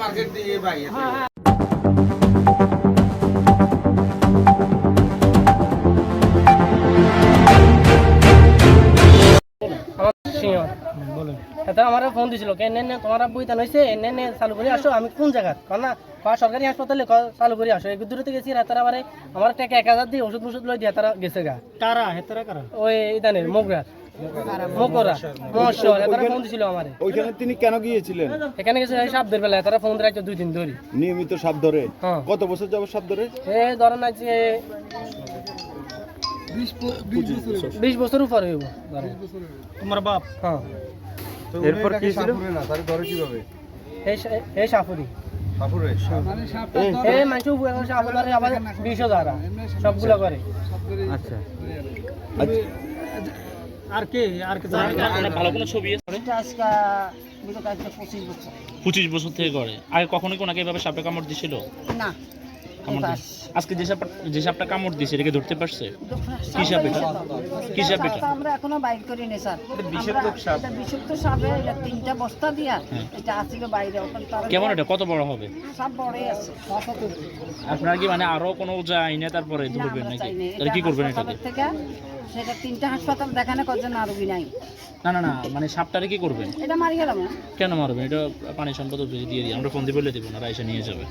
Market দিয়ে ভাই এটা আমার ফোন দিছিল কে এনে তোমার আব্বু ইতান হয়েছে এনে এনে চালু করে আসো আমি কোন জায়গা কর না কয় সরকারি হাসপাতালে কয় চালু করে আসো। এক দূরে গেছি রাতার আবার আমার টাকা এক হাজার দিয়ে ওষুধ মুষুধ লই দিয়ে তারা গেছে গা। কারা? হেতারা কারা? ওই ইতানের মোগরা। মোকরা মহস্বর তারা ফোন দিছিল তিনি কেন গিয়েছিলেন? এখানে গেছে এই সাপদের বেলা তারা ফোন রাখছে দুই দিন ধরে। নিয়মিত সাপ ধরে? হ্যাঁ। কত বছর যাবত সাপ ধরে? এ ধরেন আছে বিশ বছর উপর। হইব। ধরেন। তোমার বাপ? হ্যাঁ। এরপর কি ছিল? এই আচ্ছা। আর কে? আর কে? ভালো কোনো ছবি আছে? আজকে পঁচিশ বছর। পঁচিশ বছর থেকে করে। আগে কখনো কি ওনাকে এভাবে সাপে কামড় দিছিল? না। কামড়? আজকে যে সাপটা যে সাপটা কামড় দিছে এটাকে ধরতে পারছে? কি সাপ এটা? কি সাপ এটা? আমরা এখনও বাইর করি নি স্যার বিষাক্ত সাপ। এটা বিষাক্ত সাপে এটা তিনটা বস্তা দিয়া হ্যাঁ। এটা বাইরে ওখানে কেমন এটা? কত বড় হবে? সাপ বড়ই আছে আপনারা কি মানে আরও কোনো যায় না তারপরে ধরবেন নাকি? না। তাহলে কি করবেন এটাকে সেটা তিনটা হাসপাতাল দেখানো করছেন আরবি নাই। না না না মানে সাপটারে কি করবেন? এটা মারি গেলাম কেন মারবেন? এটা পানি সম্পদ দিয়ে দিই। আমরা ফোন দিয়ে বলে দিব না এসে নিয়ে যাবে।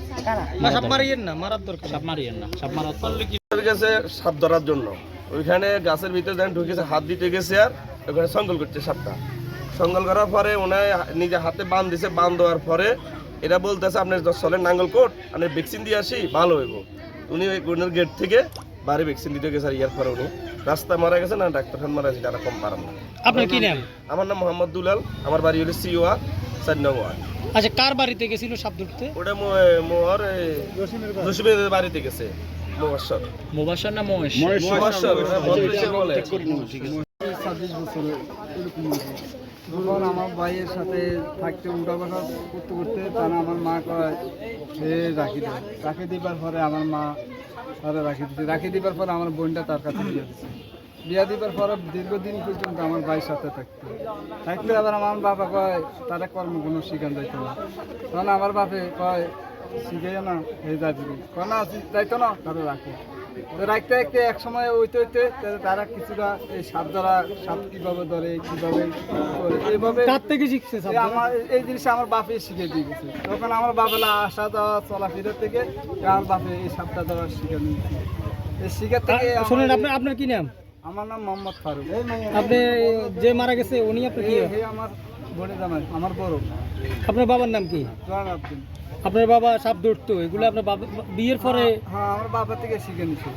না সাপ মারিয়েন না মারার দরকার সাপ মারিয়েন না সাপ মারার পারলে কি গেছে? সাপ ধরার জন্য। ওইখানে গাছের ভিতরে ঢুকেছে হাত দিতে গেছে আর ওখানে করছে সাপটা। করার পরে ওনায় নিজে হাতে বান দিছে বান দেওয়ার পরে এটা বলতেছে আপনার চলেন নাঙ্গল কোট আপনি ভ্যাকসিন দিয়ে আসি ভালো হইব। উনি ওই গুণের গেট থেকে বাড়ি ভ্যাকসিন দিতে গেছে আর ইয়ার পরে উনি। রাস্তা মারা গেছে না ডাক্তারখান মারা গেছে যারা কম পারাম না। আপনার কি নাম? আমার নাম মোহাম্মদ দুলাল আমার বাড়ি হলো সিওয়া। চার নম্বর আচ্ছা কার বাড়িতে গেছিল সাপ ধরতে? ওটা মোহর জসিমের বাড়িতে গেছে মোবাসার। না মহেশ? মোহাশ্বর বলে। ছাব্বিশ বছর এরকম হবে। আমার ভাইয়ের সাথে থাকতে উল্টা পাল্টা করতে করতে তারা আমার মা কয় সে রাখি দেয় রাখি দিবার পরে আমার মা তারা রাখি দিতে রাখি দিবার পরে আমার বোনটা তার কাছে বিয়ে দিচ্ছে বিয়া দিবার পরে দীর্ঘদিন পর্যন্ত আমার ভাইয়ের সাথে থাকতে। থাকতে আবার আমার বাবা কয় তারা কর্ম কোনো শিখান যাইতো না। তখন আমার বাপে কয় শিখাইও না এই যাবি কয় না যাইতো না তারা রাখে। তো রাখতে রাখতে এক সময় হইতে হইতে তা- তারা কিছুটা এই সাপ ধরা সাপ কীভাবে ধরে কীভাবে এইভাবে কার থেকে শিখছে আমার এই জিনিসটা আমার বাপে শিখে দিয়ে গেছে। তখন আমার বাবেলা আসা যাওয়া চলাফেরা থেকে আমার বাপে এই সাপটা ধরা শিখে নিয়েছে। এই শিখার থেকে শুনুন আপনার আপনার কি নাম? আমার নাম মোহাম্মদ ফারুক। আপনি যে মারা গেছে উনি আপনি কি? আমার বড় জামাই আমার বড়। আপনার বাবার নাম কি? আপনার বাবা সাপ ধরতো এগুলো আপনার বাবা বিয়ের পরে হ্যাঁ আমার বাবা থেকে শিখে নিছে।